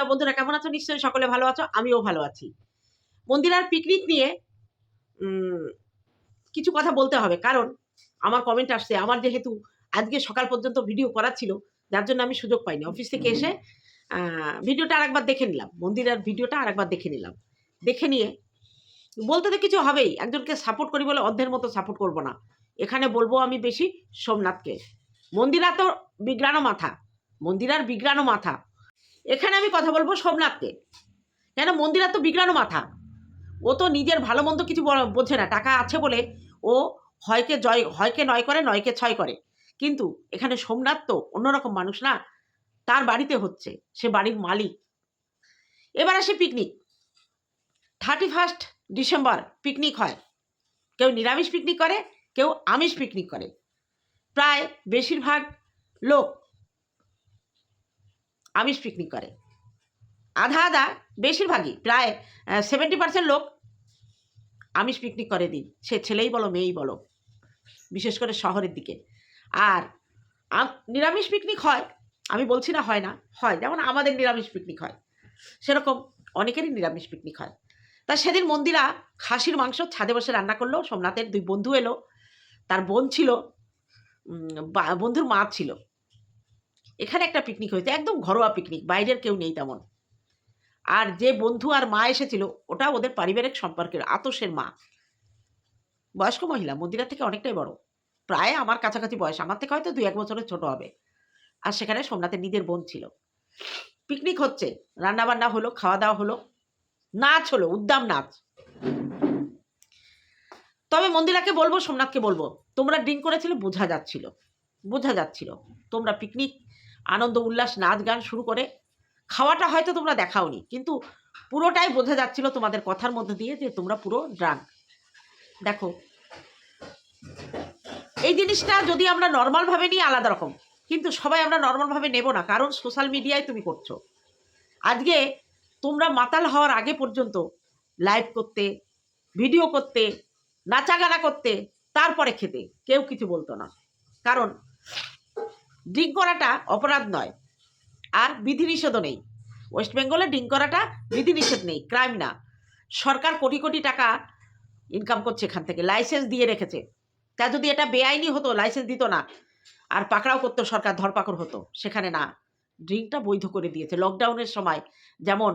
তা বন্ধুরা, কেমন আছো? নিশ্চয়ই সকলে ভালো আছো, আমিও ভালো আছি। মন্দিরার পিকনিক নিয়ে কিছু কথা বলতে হবে, কারণ আমার কমেন্ট আসছে, আমার যেহেতু আজকে সকাল পর্যন্ত ভিডিও করার ছিল, যার জন্য আমি সুযোগ পাইনি। অফিস থেকে এসে ভিডিওটা আরেকবার দেখে নিলাম, মন্দিরার ভিডিওটা আরেকবার দেখে নিলাম। দেখে নিয়ে, বলতে তো কিছু হবেই, একজনকে সাপোর্ট করি বলে অর্ধের মতো সাপোর্ট করব না। এখানে বলব আমি বেশি সোমনাথকে। মন্দিরা তো বিগ্রানো মাথা, মন্দিরার বিগ্রানো মাথা। এখানে আমি কথা বলব সোমনাথকে। কেন? মন্দিরা তো বিগ্রানো মাথা। ও তো নিজের ভালো মন্দ কিছু বোঝে না। টাকা আছে বলে ও হয়কে জয়, হয়কে নয় করে, নয়কে ছয় করে। কিন্তু এখানে সোমনাথ তো অন্যরকম মানুষ না। তার বাড়িতে হচ্ছে। সে বাড়ির মালিক। এবার আসে picnic thirty first December picnic হয়। কেউ নিরামিষ পিকনিক করে, কেউ আমিষ পিকনিক করে। প্রায় বেশিরভাগ লোক আমিষ পিকনিক করে। আধা আধা, বেশিরভাগই প্রায় সেভেন্টি পার্সেন্ট লোক আমিষ পিকনিক করে দিন। সে ছেলেই বলো, মেয়েই বলো, বিশেষ করে শহরের দিকে। আর নিরামিষ পিকনিক হয়, আমি বলছি না হয় না, হয়। যেমন আমাদের নিরামিষ পিকনিক হয়, সেরকম অনেকেরই নিরামিষ পিকনিক হয়। তা সেদিন মন্দিরা খাসির মাংস ছাদে বসে রান্না করল, সোমনাথের দুই বন্ধু এলো, তার বোন ছিল বন্ধুর মা ছিল। এখানে একটা পিকনিক হয়েছে, একদম ঘরোয়া পিকনিক বাইরের কেউ নেই তেমন। আর যে বন্ধু আর মা এসেছিল, ওটা ওদের পারিবারিক সম্পর্কের আতসের মা। বয়স্ক মহিলা মন্দিরা থেকে অনেকটাই বড়। প্রায় আমার কাছাকাছি বয়স, আমার থেকে হয়তো দুই এক বছরের ছোট হবে। আর সেখানে সোমনাথের নিজের বোন ছিল। পিকনিক হচ্ছে রান্না বান্না হলো খাওয়া দাওয়া হলো, নাচ হলো, উদ্দাম নাচ। তবে মন্দিরাকে বলব, সোমনাথকে বলব, তোমরা ড্রিঙ্ক করেছিলে, বোঝা যাচ্ছিল বোঝা যাচ্ছিল। তোমরা পিকনিক আনন্দ, উল্লাস নাচ গান শুরু করে খাওয়াটা হয়তো তোমরা দেখাওনি, কিন্তু পুরোটাই বোঝা যাচ্ছিল তোমাদের কথার মধ্যে দিয়ে যে তোমরা পুরো ড্রাঙ্ক দেখো, এই জিনিসটা যদি আমরা নর্মালভাবে নিই, আলাদা রকম, কিন্তু সবাই আমরা নর্মালভাবে নেব না, কারণ সোশ্যাল মিডিয়ায় তুমি করছ। আজকে তোমরা মাতাল হওয়ার আগে পর্যন্ত লাইভ করতে ভিডিও করতে নাচা গানা করতে, তারপরে খেতে, কেউ কিছু বলতো না। কারণ ড্রিঙ্ক করাটা অপরাধ নয়। আর বিধিনিষেধও নেই। ওয়েস্ট বেঙ্গলে ড্রিঙ্ক করাটা বিধিনিষেধ নেই, ক্রাইম না। সরকার কোটি কোটি টাকা ইনকাম করছে এখান থেকে, লাইসেন্স দিয়ে রেখেছে। তা যদি এটা বেআইনি হতো, লাইসেন্স দিত না, আর পাকড়াও করতো সরকার, ধরপাকড় হতো, সেখানে না। ড্রিঙ্কটা বৈধ করে দিয়েছে। লকডাউনের সময় যেমন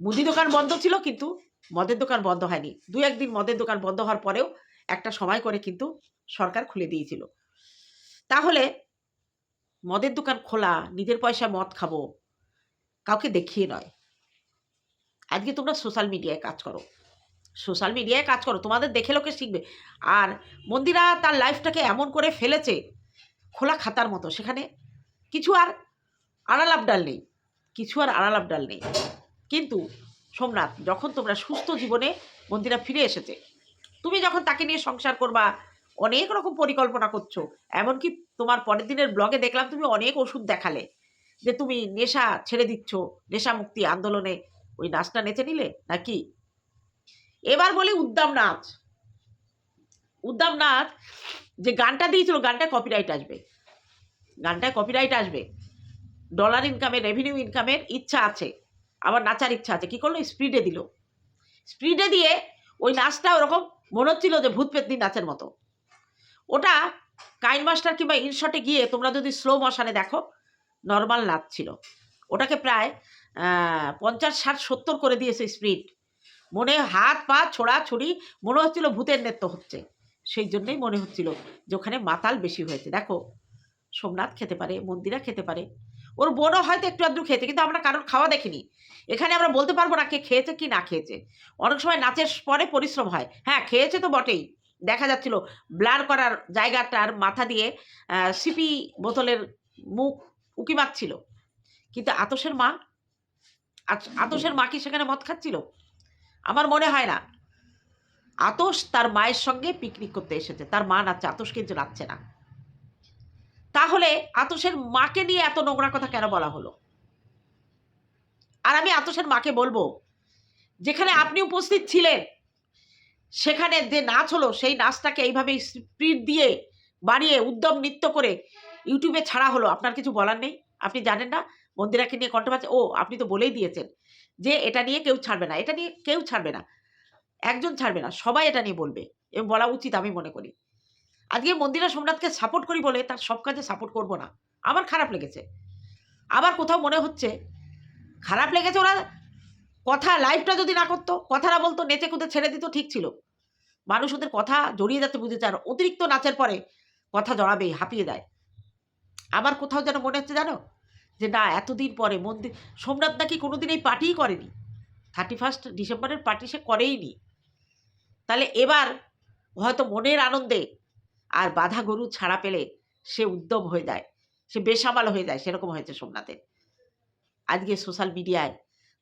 মুদি দোকান বন্ধ ছিল কিন্তু মদের দোকান বন্ধ হয়নি। দু একদিন মদের দোকান বন্ধ হওয়ার পরেও একটা সময় করে কিন্তু সরকার খুলে দিয়েছিল। তাহলে মদের দোকান খোলা, নিজের পয়সায় মদ খাব, কাউকে দেখিয়ে নয়। আজকে তোমরা সোশ্যাল মিডিয়ায় কাজ করো। সোশ্যাল মিডিয়ায় কাজ করো, তোমাদের দেখে লোকে শিখবে। আর মন্দিরা তার লাইফটাকে এমন করে ফেলেছে, খোলা খাতার মতো। সেখানে কিছু আর আড়ালাপ ডাল নেই, কিছু আর আড়ালাপ ডাল নেই। কিন্তু সোমনাথ, যখন তোমরা সুস্থ জীবনে মন্দিরা ফিরে এসেছে, তুমি যখন তাকে নিয়ে সংসার করবা অনেক রকম পরিকল্পনা করছ। এমনকি তোমার পরের দিনের ব্লগে দেখলাম তুমি অনেক ওষুধ দেখালে। যে তুমি নেশা ছেড়ে দিচ্ছ, নেশা মুক্তি আন্দোলনে। ওই নাচটা নেচে নিলে নাকি? এবার বলি উদ্দাম নাচ। উদ্দাম নাচ, যে গানটা দিয়েছিল গানটায় কপিরাইট আসবে। গানটায় কপিরাইট আসবে। ডলার ইনকামের রেভিনিউ ইনকামের ইচ্ছা আছে। আবার নাচার ইচ্ছা আছে। কি করল? স্পিডে দিল। স্পিডে দিয়ে ওই নাচটা ওরকম মনে হচ্ছিল যে ভূত পেতনি নাচের মতো। ওটা কাইন মাস্টার কিংবা ইনশটে গিয়ে তোমরা যদি স্লো মশানে দেখো নর্মাল নাচ ছিল ওটাকে প্রায় পঞ্চাশ, ষাট, সত্তর করে দিয়েছে স্পিড মনে হাত, পা, ছোড়া ছুড়ি মনে হচ্ছিল ভূতের নৃত্য হচ্ছে। সেই জন্যই মনে হচ্ছিল যে ওখানে মাতাল বেশি হয়েছে। দেখো, সোমনাথ খেতে পারে, মন্দিরা খেতে পারে। ওর বোনও হয়তো একটু আধটু খেয়েছে, কিন্তু আমরা কারোর খাওয়া দেখিনি। এখানে আমরা বলতে পারব না কে খেয়েছে কি না খেয়েছে। অনেক সময় নাচের পরে পরিশ্রম হয়। হ্যাঁ খেয়েছে তো বটেই। দেখা যাচ্ছিল ব্লার করার জায়গাটার মাথা দিয়ে সিপি বোতলের মুখ উকি মারছিল। কিন্তু আতসের মা আতসের মা কি সেখানে মদ খাচ্ছিল? আমার মনে হয় না। আতস তার মায়ের সঙ্গে পিকনিক করতে এসেছে। তার মা নাচছে, আতস কিন্তু নাচছে না। তাহলে আতসের মাকে নিয়ে এত নোংরা কথা কেন বলা হলো? আর আমি আতসের মাকে বলব, যেখানে আপনি উপস্থিত ছিলেন সেখানে যে নাচ হলো, সেই নাচটাকে এইভাবে স্পিড দিয়ে বাড়িয়ে উদ্যম নৃত্য করে ইউটিউবে ছাড়া হলো। আপনার কিছু বলার নেই? আপনি জানেন না? মন্দিরাকে নিয়ে কন্ট্রোভার্সি ও, আপনি তো বলেই দিয়েছেন যে এটা নিয়ে কেউ ছাড়বে না। এটা নিয়ে কেউ ছাড়বে না। একজন ছাড়বে না। সবাই এটা নিয়ে বলবে। এবং বলা উচিত আমি মনে করি। আজকে মন্দিরা সোমনাথকে সাপোর্ট করি বলে তার সব কাজে সাপোর্ট করব না। আমার খারাপ লেগেছে। আবার কোথাও মনে হচ্ছে, খারাপ লেগেছে ওরা কথা লাইভটা যদি না করতো কথা না বলতো, নেচে কুদে ছেড়ে দিত, ঠিক ছিল। মানুষ ওদের কথা জড়িয়ে যাচ্ছে বুঝেছে আর অতিরিক্ত নাচের পরে কথা জড়াবে হাঁপিয়ে দেয় আবার কোথাও যেন মনে হচ্ছে জানো? যে না, এতদিন পরে মন্দির, সোমনাথ নাকি কোনোদিন এই পার্টিই করেনি। থার্টি ফার্স্ট ডিসেম্বরের পার্টি সে করেইনি। তাহলে এবার হয়তো মনের আনন্দে আর বাধা গরু ছাড়া পেলে সে উদ্যম হয়ে যায়, সে বেসামাল হয়ে যায়, সেরকম হয়েছে সোমনাথের। আজকে সোশ্যাল মিডিয়ায়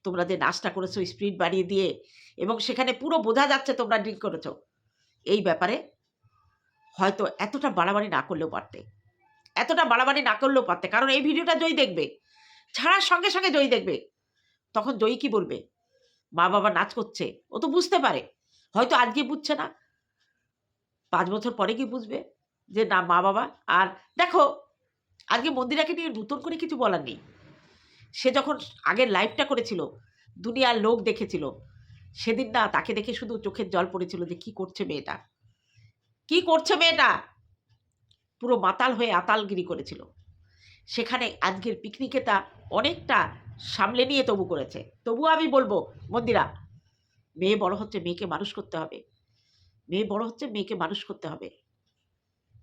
তোমরা যে নাচটা করেছ, স্পিড বাড়িয়ে দিয়ে, এবং সেখানে পুরো বোঝা যাচ্ছে তোমরা ড্রিঙ্ক করেছ। এই ব্যাপারে হয়তো এতটা বাড়াবাড়ি না করলেও পারতে। এতটা বাড়াবাড়ি না করলেও পারতে। কারণ এই ভিডিওটা জয়ী দেখবে। ছাড়ার সঙ্গে সঙ্গে জয়ী দেখবে। তখন জয়ী কি বলবে? মা বাবা নাচ করছে। ও তো বুঝতে পারে। হয়তো আজকে বুঝছে না। পাঁচ বছর পরে কি বুঝবে? যে না, মা বাবা, আর দেখো, আজকে মন্দিরাকে নিয়ে নতুন করে কিছু বলার নেই। সে যখন আগের লাইভটা করেছিল, দুনিয়ার লোক দেখেছিল, সেদিন না তাকে দেখে শুধু চোখের জল পড়েছিল যে কি করছে মেয়েটা। কি করছে মেয়েটা? পুরো মাতাল হয়ে আতালগিরি করেছিল। সেখানে আজকের পিকনিকে তা অনেকটা সামলে নিয়ে তবু করেছে। তবুও আমি বলব, মন্দিরা, মেয়ে বড় হচ্ছে মেয়েকে মানুষ করতে হবে। মেয়ে বড় হচ্ছে মেয়েকে মানুষ করতে হবে।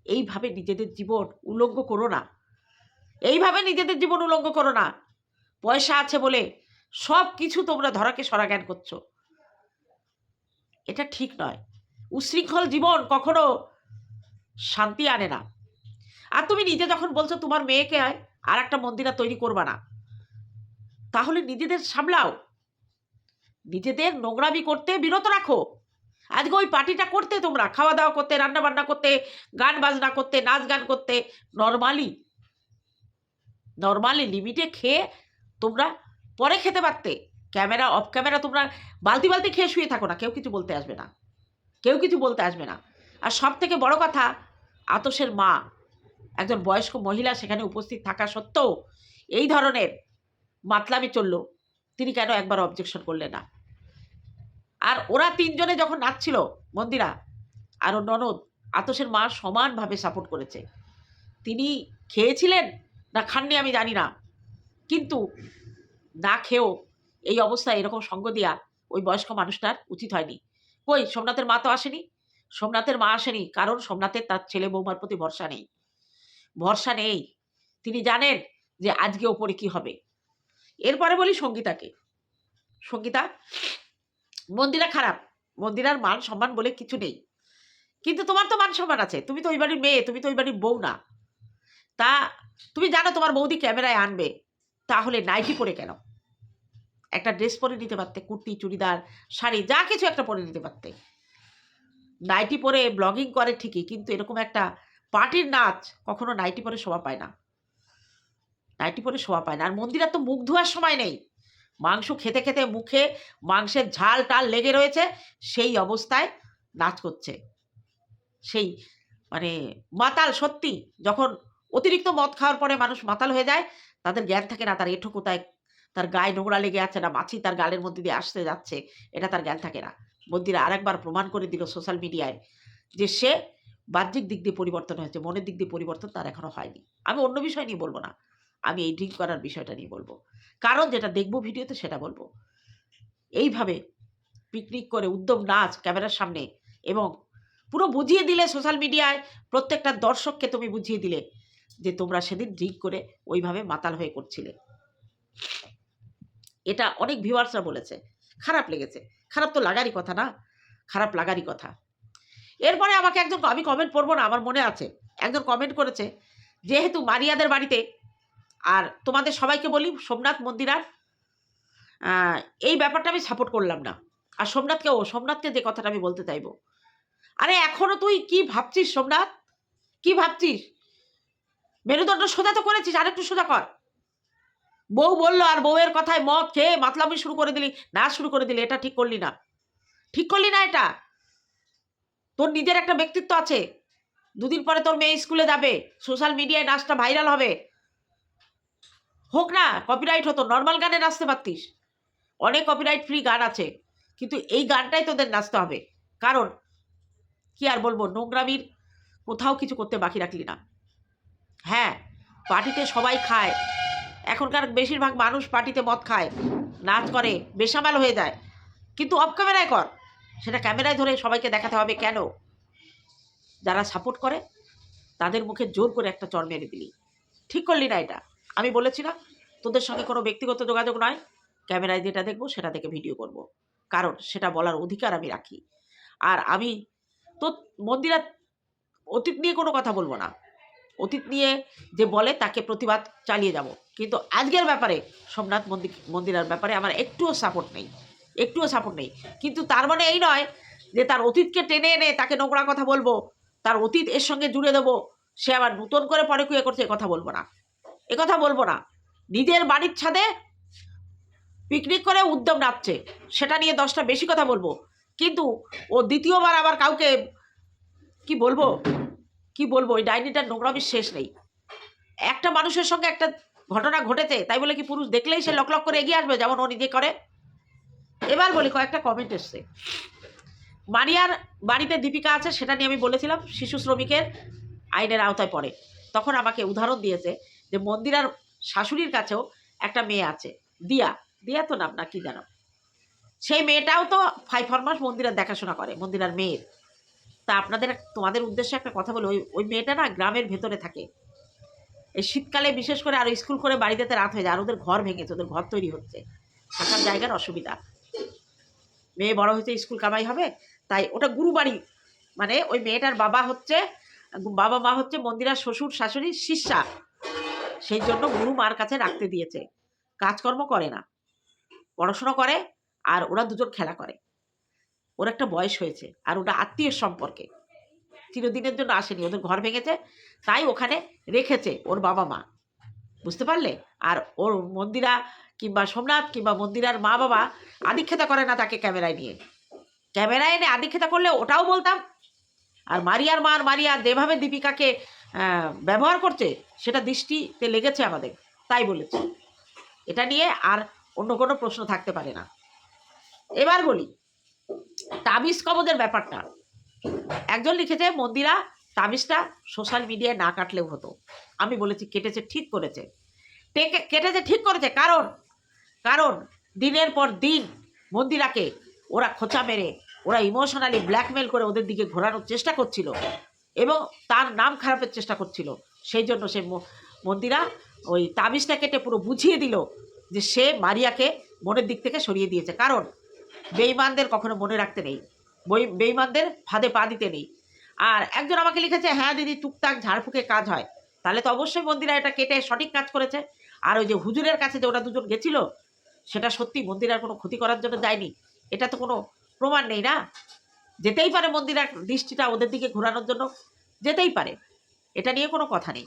এইভাবে নিজেদের জীবন উলঙ্গ করো না। এইভাবে নিজেদের জীবন উলঙ্গ করো না। পয়সা আছে বলে সব কিছু তোমরা ধরাকে সরা জ্ঞান করছ। এটা ঠিক নয়। উশৃঙ্খল জীবন কখনো শান্তি আনে না। আর তুমি নিজে যখন বলছো তোমার মেয়েকে আর একটা মন্দিরা তৈরি করবা না, তাহলে নিজেদের সামলাও। নিজেদের নোংরামি করতে বিরত রাখো। আজকে ওই পার্টিটা করতে তোমরা খাওয়া দাওয়া করতে রান্না বান্না করতে গান বাজনা করতে নাচ গান করতে নর্মালি নর্মালি লিমিটে খেয়ে তোমরা পরে খেতে পারতে। ক্যামেরা অফ ক্যামেরা তোমরা বালতি বালতি খেয়ে শুয়ে থাকো না, কেউ কিছু বলতে আসবে না। কেউ কিছু বলতে আসবে না। আর সব থেকে বড় কথা, আতসের মা, একজন বয়স্ক মহিলা সেখানে উপস্থিত থাকা সত্ত্বেও এই ধরনের মাতলামি চলল, তিনি কেন একবার অবজেকশন করলেন না? আর ওরা তিনজনে যখন নাচছিল, মন্দিরা, আর ননদ, আতসের মা সমানভাবে সাপোর্ট করেছে। তিনি খেয়েছিলেন না খাননি আমি জানি না। কিন্তু না খেয়েও এই অবস্থায় এরকম সঙ্গ দেওয়া ওই বয়স্ক মানুষটার উচিত হয়নি। কই, সোমনাথের মা তো আসেনি? সোমনাথের মা আসেনি, কারণ সোমনাথের তার ছেলে বৌমার প্রতি ভরসা নেই। ভরসা নেই। তিনি জানেন যে আজকে ওপরে কি হবে। এরপরে বলি সঙ্গীতাকে। সঙ্গীতা, মন্দিরা খারাপ। মন্দিরার মান সম্মান বলে কিছু নেই। কিন্তু তোমার তো মান সম্মান আছে। তুমি তো ওই বাড়ির মেয়ে, তুমি তো ওই বাড়ির বউ না। তা, তুমি জানো তোমার বৌদি ক্যামেরায় আনবে। তাহলে নাইটি পরে কেন? একটা ড্রেস পরে নিতে পারতে, কুর্তি, চুড়িদার, শাড়ি, যা কিছু একটা পরে নিতে পারতে। নাইটি পরে ব্লগিং করে ঠিকই, কিন্তু এরকম একটা পার্টির নাচ কখনো নাইটি পরে শোভা পায় না। নাইটি পরে শোভা পায় না। আর মন্দিরের তো মুখ ধোয়ার সময় নেই। মাংস খেতে খেতে মুখে মাংসের ঝাল টাল লেগে রয়েছে, সেই অবস্থায় নাচ করছে। সেই মানে মাতাল সত্যি, যখন অতিরিক্ত মদ খাওয়ার পরে মানুষ মাতাল হয়ে যায় তাদের জ্ঞান থাকে না, তার এঠো কোথায়, তার গায়ে নোংরা লেগে আছে না, মাছি তার গালের মধ্যে দিয়ে আসতে যাচ্ছে, এটা তার জ্ঞান থাকে না। মন্দিরে আরেকবার প্রমাণ করে দিল সোশ্যাল মিডিয়ায় যে সে বাহ্যিক দিক দিয়ে পরিবর্তন হয়েছে, মনের দিক দিয়ে পরিবর্তন তার এখনও হয়নি। আমি অন্য বিষয় নিয়ে বলব না, আমি এই ড্রিঙ্ক করার বিষয়টা নিয়ে বলব। কারণ যেটা দেখব ভিডিওতে সেটা বলব। এইভাবে পিকনিক করে উদ্যম নাচ ক্যামেরার সামনে এবং পুরো বুঝিয়ে দিলে সোশ্যাল মিডিয়ায় প্রত্যেকটা দর্শককে তুমি বুঝিয়ে দিলে যে তোমরা সেদিন ড্রিঙ্ক করে ওইভাবে মাতাল হয়ে করছিলে। এটা অনেক ভিউয়ার্সরা বলেছে। খারাপ লেগেছে। খারাপ তো লাগারই কথা না? খারাপ লাগারই কথা। এরপরে আমাকে একজন আমি কমেন্ট পড়ব না আমার মনে আছে। একজন কমেন্ট করেছে যেহেতু মারিয়াদের বাড়িতে আর তোমাদের সবাইকে বলি সোমনাথ মন্দিরার আহ, এই ব্যাপারটা আমি সাপোর্ট করলাম না। আর সোমনাথকেও সোমনাথকে যে কথাটা আমি বলতে চাইব। আরে এখনও তুই কি ভাবছিস সোমনাথ? কি ভাবছিস? মেরুদণ্ড সোজা তো করেছিস, আরেকটু সোজা কর। বউ বলল, আর বউয়ের কথায় মদ খেয়ে মাতলামি শুরু করে দিলি। নাচ শুরু করে দিলি, এটা ঠিক করলি না। ঠিক করলি না এটা? তোর নিজের একটা ব্যক্তিত্ব আছে। দুদিন পরে তোর মেয়ে স্কুলে যাবে। সোশ্যাল মিডিয়ায় নাচটা ভাইরাল হবে। হোক না কপিরাইট হতো নর্মাল গানে নাচতে পারতিস। অনেক কপিরাইট ফ্রি গান আছে, কিন্তু এই গানটাই তোদের নাচতে হবে। কারণ, কি আর বলব, নোংরামির কোথাও কিছু করতে বাকি রাখলি না। হ্যাঁ পার্টিতে সবাই খায়। এখনকার বেশিরভাগ মানুষ পার্টিতে মদ খায়। নাচ করে, বেসামাল হয়ে যায়। কিন্তু অফ ক্যামেরায় কর। সেটা ক্যামেরায় ধরে সবাইকে দেখাতে হবে কেন? যারা সাপোর্ট করে, তাদের মুখে জোর করে একটা চর মেরে দিলি। ঠিক করলি না এটা। আমি বলেছি না, তোদের সঙ্গে কোনো ব্যক্তিগত যোগাযোগ নয়। ক্যামেরায় যেটা দেখব, সেটা দেখে ভিডিও করব। কারণ সেটা বলার অধিকার আমি রাখি। আর আমি তো মন্দিরা অতীত নিয়ে কোনো কথা বলব না। অতীত নিয়ে যে বলে তাকে প্রতিবাদ চালিয়ে যাব। কিন্তু আজকের ব্যাপারে সোমনাথ মন্দির, মন্দিরের ব্যাপারে আমার একটুও সাপোর্ট নেই। একটুও সাপোর্ট নেই। কিন্তু তার মানে এই নয় যে তার অতীতকে টেনে এনে তাকে নোংরা কথা বলব, তার অতীত এর সঙ্গে জুড়ে দেবো, সে আবার নতুন করে পরে কুয়ে করছে কথা বলব না। কথা বলব না। নিজের বাড়ির ছাদে পিকনিক করে উদ্যম নাচছে সেটা নিয়ে দশটা বেশি কথা বলব। কিন্তু ও দ্বিতীয়বার আবার কাউকে কি বলব? কি বলব, ওই ডাইনিটার নোংরামির শেষ নেই। একটা মানুষের সঙ্গে একটা ঘটনা ঘটেছে, তাই বলে কি পুরুষ দেখলেই সে লক লক করে এগিয়ে আসবে, যেমন ও নিজে করে? এবার বলি, কয়েকটা কমেন্ট এসছে। মারিয়ার বাড়িতে দীপিকা আছে, সেটা নিয়ে আমি বলেছিলাম, শিশু শ্রমিকের আইনের আওতায় পড়ে। তখন আমাকে উদাহরণ দিয়েছে যে মন্দিরার শাশুড়ির কাছেও একটা মেয়ে আছে, দিয়া। দিয়া তো নাম না, কি জানো? সেই মেয়েটাও তো ফাইভ ফর মাস মন্দিরের দেখাশোনা করে মন্দিরার মেয়ের। তা আপনাদের তোমাদের উদ্দেশ্যে একটা কথা বলি, ওই ওই মেয়েটা না গ্রামের ভেতরে থাকে। এই শীতকালে বিশেষ করে আর স্কুল করে বাড়িতে রাত হয়ে যায়, আর ওদের ঘর ভেঙেছে ওদের ঘর তৈরি হচ্ছে। থাকার জায়গার অসুবিধা। মেয়ে বড় হয়েছে, স্কুল কামাই হবে, তাই ওটা গুরু বাড়ি মানে ওই মেয়েটার বাবা হচ্ছে, বাবা মা হচ্ছে মন্দিরার শ্বশুর, শাশুড়ি, শিষ্যা। সেই জন্য গুরু মার কাছে রাখতে দিয়েছে। কাজকর্ম করে না। পড়াশোনা করে, আর ওরা দুজন খেলা করে। ওর একটা বয়স হয়েছে আর ওটা আত্মীয় সম্পর্কে। চিরদিনের জন্য আসেনি, ওদের ঘর ভেঙেছে, তাই ওখানে রেখেছে ওর বাবা মা। বুঝতে পারলে? আর ওর মন্দিরা কিংবা সোমনাথ কিংবা মন্দিরার মা বাবা আদিক্ষেতা করে না তাকে ক্যামেরায় নিয়ে। ক্যামেরায় এনে আদিক্ষেতা করলে ওটাও বলতাম। আর মারিয়ার মা আর মারিয়া যেভাবে দীপিকাকে ব্যবহার করছে, সেটা দৃষ্টিতে লেগেছে আমাদের, তাই বলেছি। এটা নিয়ে আর অন্য কোনো প্রশ্ন থাকতে পারে না। এবার বলি তাবিজ কবদের ব্যাপারটা। একজন লিখেছে, মন্দিরা, তাবিজটা সোশ্যাল মিডিয়ায় না কাটলেও হতো। আমি বলেছি, কেটেছে, ঠিক করেছে। টেকে- কেটেছে, ঠিক করেছে। কারণ কারণ দিনের পর দিন মন্দিরাকে ওরা খোঁচা মেরে, ওরা ইমোশনালি ব্ল্যাকমেল করে ওদের দিকে ঘোরানোর চেষ্টা করছিল এবং তার নাম খারাপের চেষ্টা করছিল। সেই জন্য সে মন্দিরা ওই তাবিজটা কেটে পুরো বুঝিয়ে দিল যে সে মারিয়াকে মনের দিক থেকে সরিয়ে দিয়েছে। কারণ বেইমানদের কখনো মনে রাখতে নেই। বই বেইমানদের ফাঁদে পা দিতে নেই। আর একজন আমাকে লিখেছে হ্যাঁ দিদি, টুকটাক ঝাড়ফুঁকে কাজ হয়। তাহলে তো অবশ্যই মন্দিরা এটা কেটে সঠিক কাজ করেছে। আর ওই যে হুজুরের কাছে যে ওরা দুজন গেছিল, সেটা সত্যি মন্দিরার কোনো ক্ষতি করার জন্য যায়নি। এটা তো কোনো প্রমাণ নেই না? যেতেই পারে মন্দিরার দৃষ্টিটা ওদের দিকে ঘোরানোর জন্য। যেতেই পারে। এটা নিয়ে কোনো কথা নেই।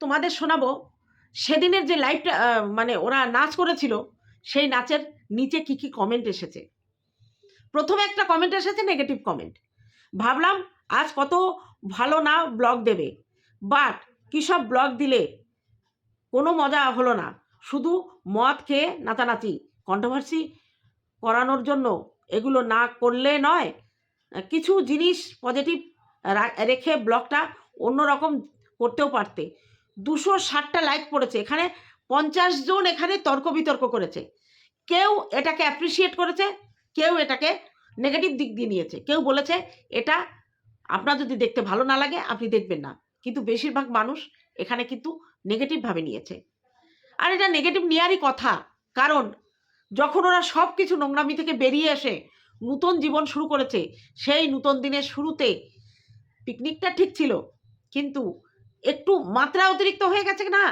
তোমাদের শোনাবো, সেদিনের যে লাইভটা মানে ওরা নাচ করেছিল, সেই নাচের নিচে কি কি কমেন্ট এসেছে? প্রথমে একটা কমেন্ট এসেছে নেগেটিভ কমেন্ট ভাবলাম, আজ কত ভালো না ব্লগ দেবে। বাট কী সব ব্লগ দিলে? কোনো মজা হলো না। শুধু মদ খেয়ে নাচানাচি কন্ট্রোভার্সি করানোর জন্য এগুলো না করলে নয়, কিছু জিনিস পজিটিভ রেখে ব্লগটা অন্যরকম করতেও পারতে। দুশো ষাটটা লাইক পড়েছে। এখানে পঞ্চাশ জন এখানে তর্ক বিতর্ক করেছে। কেউ এটাকে অ্যাপ্রিসিয়েট করেছে, কেউ এটাকে নেগেটিভ দিক দিয়ে নিয়েছে। কেউ বলেছে, এটা আপনার যদি দেখতে ভালো না লাগে, আপনি দেখবেন না। কিন্তু বেশিরভাগ মানুষ এখানে কিন্তু নেগেটিভভাবে নিয়েছে। আর এটা নেগেটিভ নেওয়ারই কথা, কারণ যখন ওরা সব কিছু নোংরামি থেকে বেরিয়ে এসে নূতন জীবন শুরু করেছে, সেই নূতন দিনের শুরুতে পিকনিকটা ঠিক ছিল, কিন্তু একটু মাত্রা অতিরিক্ত হয়ে গেছে না?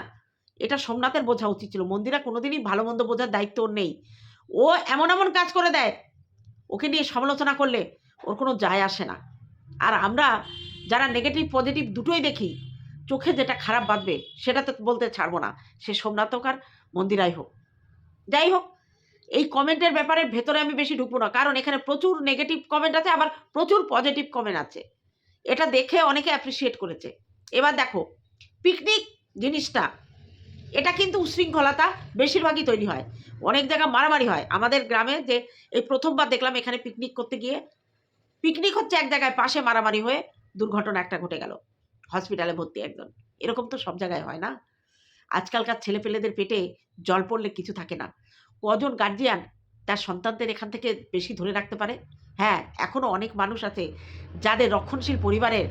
এটা সোমনাথের বোঝা উচিত ছিল। মন্দিরা কোনোদিনই ভালো মন্দ বোঝার দায়িত্ব নেই। ও এমন এমন কাজ করে দেয়, ওকে নিয়ে সমালোচনা করলে ওর কোনো যায় আসে না। আর আমরা যারা নেগেটিভ পজিটিভ দুটোই দেখি, চোখে যেটা খারাপ বাঁধবে সেটা তো বলতে ছাড়বো না। সে সোমনাথ হোক আর মন্দিরাই হোক। যাই হোক, এই কমেন্টের ব্যাপারে ভেতরে আমি বেশি ঢুকবো না। কারণ এখানে প্রচুর নেগেটিভ কমেন্ট আছে, আবার প্রচুর পজিটিভ কমেন্ট আছে। এটা দেখে অনেকে অ্যাপ্রিসিয়েট করেছে। এবার দেখো পিকনিক জিনিসটা এটা কিন্তু উশৃঙ্খলতা বেশিরভাগই তৈরি হয়। অনেক জায়গায় মারামারি হয়। আমাদের গ্রামে যে এই প্রথমবার দেখলাম এখানে পিকনিক করতে গিয়ে পিকনিক হচ্ছে এক জায়গায় পাশে মারামারি হয়ে দুর্ঘটনা একটা ঘটে গেল। হসপিটালে ভর্তি একজন। এরকম তো সব জায়গায় হয় না। আজকালকার ছেলেপেলেদের পেটে জল পড়লে কিছু থাকে না। কজন গার্জিয়ান তার সন্তানদের এখান থেকে বেশি ধরে রাখতে পারে? হ্যাঁ এখনও অনেক মানুষ আছে যাদের রক্ষণশীল পরিবারের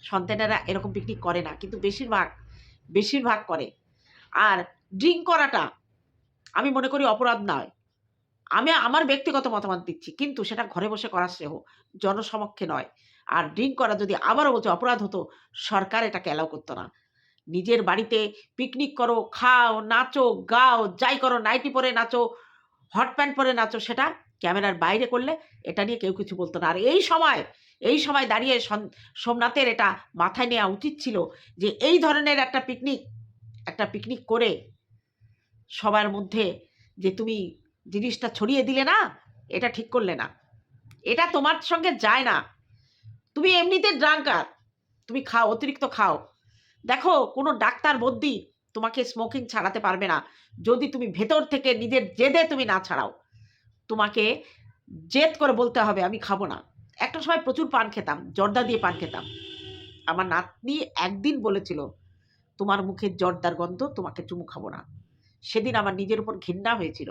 সন্তানেরা এরকম পিকনিক করে না। কিন্তু বেশিরভাগ বেশিরভাগ করে। আর ড্রিঙ্ক করাটা আমি মনে করি অপরাধ নয়। আমি আমার ব্যক্তিগত মতামত দিচ্ছি, কিন্তু সেটা ঘরে বসে করা শ্রেয় জনসমক্ষে নয়। আর ড্রিঙ্ক করা যদি আবারও বলছে অপরাধ হতো, সরকার এটাকে অ্যালাউ করতো না। নিজের বাড়িতে পিকনিক করো, খাও, নাচো, গাও, যাই করো নাইটি পরে নাচো হট প্যান্ট পরে নাচো, সেটা ক্যামেরার বাইরে করলে এটা নিয়ে কেউ কিছু বলতো না। আর এই সময় এই সময় দাঁড়িয়ে সোমনাথের এটা মাথায় নেওয়া উচিত ছিল যে এই ধরনের একটা পিকনিক একটা পিকনিক করে সবার মধ্যে যে তুমি জিনিসটা ছড়িয়ে দিলে না, এটা ঠিক করলে না। এটা তোমার সঙ্গে যায় না। তুমি এমনিতে ড্রাঙ্কার তুমি খাও, অতিরিক্ত খাও। দেখো, কোনো ডাক্তার বদ্যি তোমাকে স্মোকিং ছাড়াতে পারবে না। যদি তুমি ভেতর থেকে নিজের জেদে তুমি না ছাড়াও, তোমাকে জেদ করে বলতে হবে, আমি খাব না। একটা সময় প্রচুর পান খেতাম, জর্দা দিয়ে পান খেতাম। আমার নাতনি একদিন বলেছিল তোমার মুখের জর্দার গন্ধ তোমাকে চুমু খাব না। সেদিন আমার নিজের উপর ঘৃণা হয়েছিল।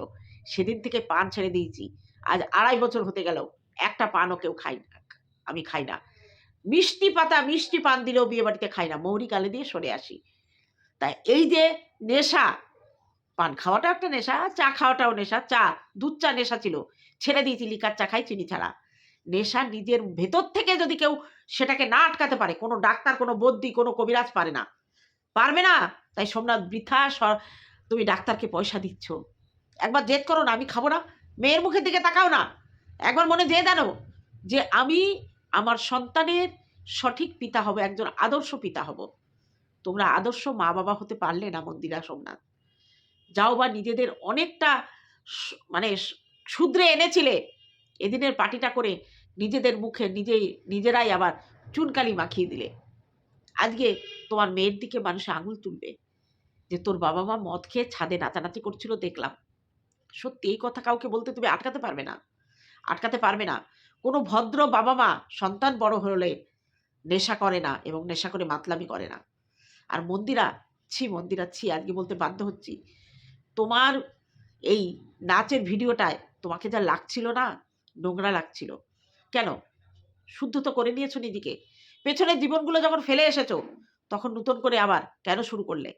সেদিন থেকে পান ছেড়ে দিয়েছি। আজ আড়াই বছর হতে গেল, একটা পানও কেউ খাই না, আমি খাই না। মিষ্টি পাতা, মিষ্টি পান দিলেও বিয়ে বাড়িতে খাই না। মৌরি গালে দিয়ে সরে আসি। তাই এই যে নেশা, পান খাওয়াটা একটা নেশা, চা খাওয়াটাও নেশা, চা, দুধ চা নেশা ছিল। ছেড়ে দিয়েছি, লিকার চা খাই, চিনি ছাড়া। নেশা নিজের ভেতর থেকে যদি কেউ সেটাকে না আটকাতে পারে, কোনো ডাক্তার, কোনো বদ্যি কোনো কবিরাজ পারে না। পারবে না? তাই সোমনাথ বৃথা তুমি ডাক্তারকে পয়সা দিচ্ছ। একবার জেদ করো না, আমি খাব না। মেয়ের মুখের দিকে তাকাও না। একবার মনে জেদ আনো যে আমি আমার সন্তানের সঠিক পিতা হব, একজন আদর্শ পিতা হব। তোমরা আদর্শ মা বাবা হতে পারলে না, মন্দিরা সোমনাথ। যাও বা নিজেদের অনেকটা মানে শুধরে এনেছিলে। এদিনের পার্টিটা করে নিজেদের মুখে নিজেই, নিজেরাই আবার চুনকালি মাখিয়ে দিলে। আজকে তোমার মেয়ের দিকে মানুষ আঙুল তুলবে যে তোর বাবা মা মদ খেয়ে ছাদে নাচানাচি করছিল দেখলাম। সত্যি এই কথা কাউকে বলতে তুমি আটকাতে পারবে না। আটকাতে পারবে না। কোনো ভদ্র বাবা মা সন্তান বড় হলে নেশা করে না এবং নেশা করে মাতলামি করে না। আর মন্দিরা, ছি মন্দিরা, ছি, আজকে বলতে বাধ্য হচ্ছি। তোমার এই নাচের ভিডিওটায় তোমাকে যা লাগছিল না, নোংরা লাগছিল। কেন? শুদ্ধ তো করে নিয়েছো নিজেকে। পেছনের জীবনগুলো যখন ফেলে এসেছ, তখন নতুন করে আবার কেন শুরু করলে?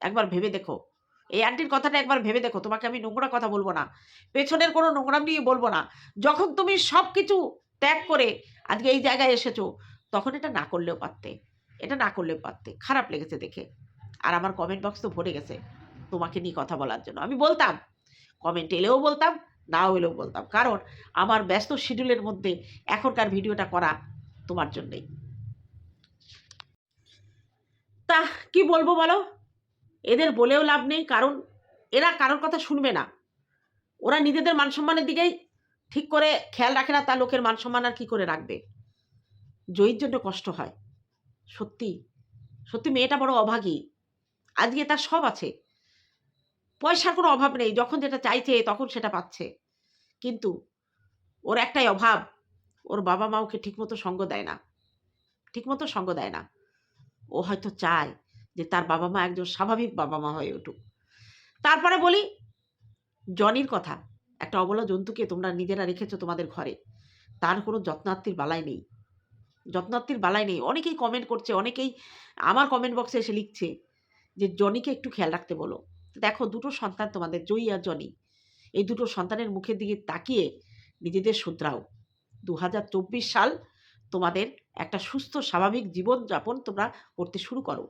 একবার ভেবে দেখো। এই আন্টির কথাটা একবার ভেবে দেখো। তোমাকে আমি নোংরা কথা বলব না। পেছনের কোনো নোংরাম নিয়ে বলব না। যখন তুমি সব কিছু ত্যাগ করে আজকে এই জায়গায় এসেছ, তখন এটা না করলেও পারতে। এটা না করলেও পারতে। খারাপ লেগেছে দেখে। আর আমার কমেন্ট বক্স তো ভরে গেছে। তোমাকে নিয়ে কথা বলার জন্য। আমি বলতাম। কমেন্ট এলেও বলতাম, নাও এলেও বলতাম। কারণ আমার ব্যস্ত শিডিউলের মধ্যে এখনকার ভিডিওটা করা তোমার জন্যই। তা কি বলব বলো? এদের বলেও লাভ নেই, কারণ এরা কারোর কথা শুনবে না। ওরা নিজেদের মান সম্মানের দিকেই ঠিক করে খেয়াল রাখে না, তা লোকের মান সম্মান আর কী করে রাখবে? জয়ীর জন্য কষ্ট হয়, সত্যি। সত্যি, মেয়েটা বড় অভাগী। আজকে তার সব আছে। পয়সার কোনো অভাব নেই, যখন যেটা চাইছে, তখন সেটা পাচ্ছে। কিন্তু ওর একটাই অভাব, ওর বাবা মা ওকে ঠিকমতো সঙ্গ দেয় না। ঠিকমতো সঙ্গ দেয় না। ও হয়তো চায় যে তার বাবা মা একজন স্বাভাবিক বাবা মা হয়ে উঠুক। তারপরে বলি, জনির কথা, একটা অবলা জন্তুকে তোমরা নিজেরা রেখেছো তোমাদের ঘরে, তার কোনো যত্নার্থীর বালাই নেই। যত্নার্থীর বালাই নেই। অনেকেই কমেন্ট করছে, অনেকেই আমার কমেন্ট বক্সে এসে লিখছে যে, জনিকে একটু খেয়াল রাখতে বলো। দেখো, দুটো সন্তান তোমাদের, জয়ী আর জনি। এই দুটো সন্তানের মুখের দিকে তাকিয়ে নিজেদের শুধরাও। দু হাজার চব্বিশ সাল তোমাদের একটা সুস্থ, স্বাভাবিক জীবনযাপন তোমরা করতে শুরু করো।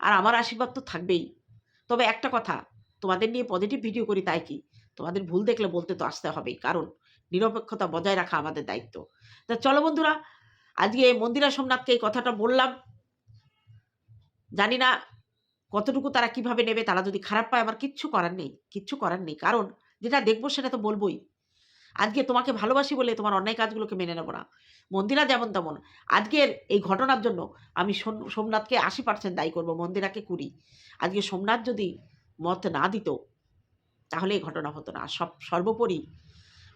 আর আমার আশীর্বাদ তো থাকবেই। তবে একটা কথা, তোমাদের নিয়ে পজিটিভ ভিডিও করি তাই কি? তোমাদের ভুল দেখলে বলতে তো আসতে হবেই, কারণ নিরপেক্ষতা বজায় রাখা আমাদের দায়িত্ব। তা চলো বন্ধুরা, আজকে এই মন্দিরা সোমনাথকে এই কথাটা বললাম। জানি না কতটুকু তারা কীভাবে নেবে, তারা যদি খারাপ পায়, আমার কিচ্ছু করার নেই, কিচ্ছু করার নেই। কারণ যেটা দেখব সেটা তো বলবোই। আজকে তোমাকে ভালোবাসি বলে তোমার অন্যায় কাজগুলোকে মেনে নেব না। মন্দিরা যেমন তেমন। আজকের এই ঘটনার জন্য আমি সোম- সোমনাথকে আশি পার্সেন্ট দায়ী করব, মন্দিরাকে কুড়ি। আজকে সোমনাথ যদি মত না দিত, তাহলে এই ঘটনা হতো না। সব, সর্বোপরি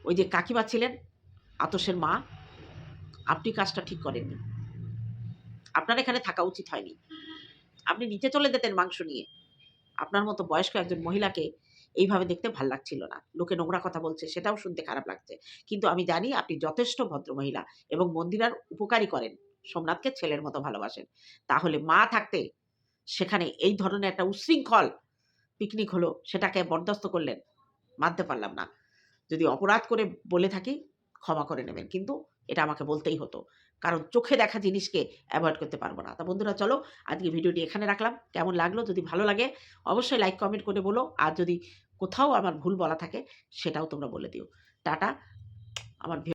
ওই যে কাকিমা ছিলেন, আতসের মা, আপনি কাজটা ঠিক করেননি। আপনার এখানে থাকা উচিত হয়নি। আপনি নিচে চলে যেতেন মাংস নিয়ে। আপনার মতো বয়স্ক একজন মহিলাকে এইভাবে দেখতে ভালো লাগছিল না। লোকে নোংরা কথা বলছে, সেটাও শুনতে খারাপ লাগছে। কিন্তু আমি জানি আপনি যথেষ্ট ভদ্র মহিলা এবং মন্দিরার উপকারী করেন। সোমনাথকে ছেলের মতো ভালোবাসেন। তাহলে মা থাকতে সেখানে এই ধরনের একটা উচ্ছৃঙ্খল পিকনিক হলো, সেটাকে বরদাস্ত করলেন, মানতে পারলাম না। যদি অপরাধ করে বলে থাকি, ক্ষমা করে নেবেন। কিন্তু এটা আমাকে বলতেই হতো। কারণ চোখে দেখা জিনিসকে অ্যাভয়েড করতে পারব না। তা বন্ধুরা, চলো আজকে ভিডিওটি এখানে রাখলাম। কেমন লাগল? যদি ভালো লাগে, অবশ্যই লাইক কমেন্ট করে বলো। আর যদি কোথাও আমার ভুল বলা থাকে সেটাও তোমরা বলে দিও। টাটা। আমার